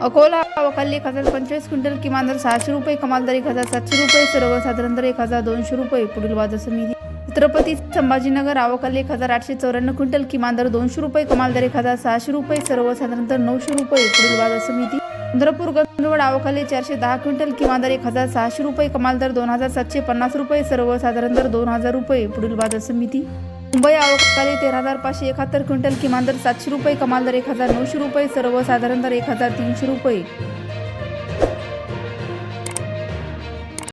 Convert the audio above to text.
अकोला आवकाली एक हजार पंचवीस क्विंटल किमान दर सहाशे रुपये कमाल दर एक हजार सातशे रुपये सर्वसाधारण दर एक हजार दोनशे रुपये पुढील बाजार समिती छत्रपती संभाजीनगर आवकाली एक हजार आठशे चौऱ्याण्णव क्विंटल किमान दर दोनशे रुपये कमाल दर एक हजार सहाशे रुपये सर्वसाधारण दर नऊशे रुपये पुढील बाजार समिती चंद्रपूर गंधवड आवकाली चारशे दहा क्विंटल किमान दर एक हजार सहाशे रुपये कमाल दर दोन हजार सातशे पन्नास रुपये सर्वसाधारण दर दोन हजार रुपये पुढील बाजार समिती मुंबई आवकाली तेरा हजार पाचशे एकाहत्तर क्विंटल किमान दर सातशे रुपये कमाल दर एक हजार नऊशे रुपये सर्वसाधारण दर एक हजार तीनशे रुपये.